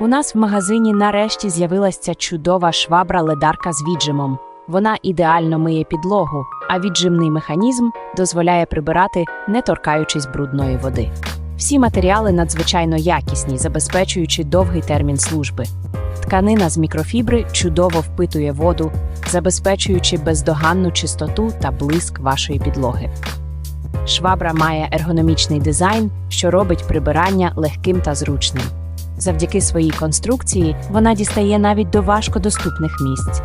У нас в магазині нарешті з'явилася ця чудова швабра ледарка з віджимом. Вона ідеально миє підлогу, а віджимний механізм дозволяє прибирати, не торкаючись брудної води. Всі матеріали надзвичайно якісні, забезпечуючи довгий термін служби. Тканина з мікрофібри чудово впитує воду, забезпечуючи бездоганну чистоту та блиск вашої підлоги. Швабра має ергономічний дизайн, що робить прибирання легким та зручним. Завдяки своїй конструкції вона дістає навіть до важкодоступних місць.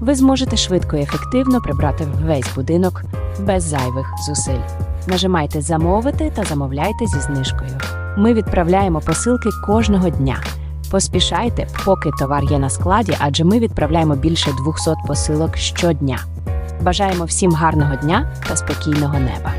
Ви зможете швидко і ефективно прибрати весь будинок без зайвих зусиль. Нажимайте замовити та замовляйте зі знижкою. Ми відправляємо посилки кожного дня. Поспішайте, поки товар є на складі, адже ми відправляємо більше 200 посилок щодня. Бажаємо всім гарного дня та спокійного неба.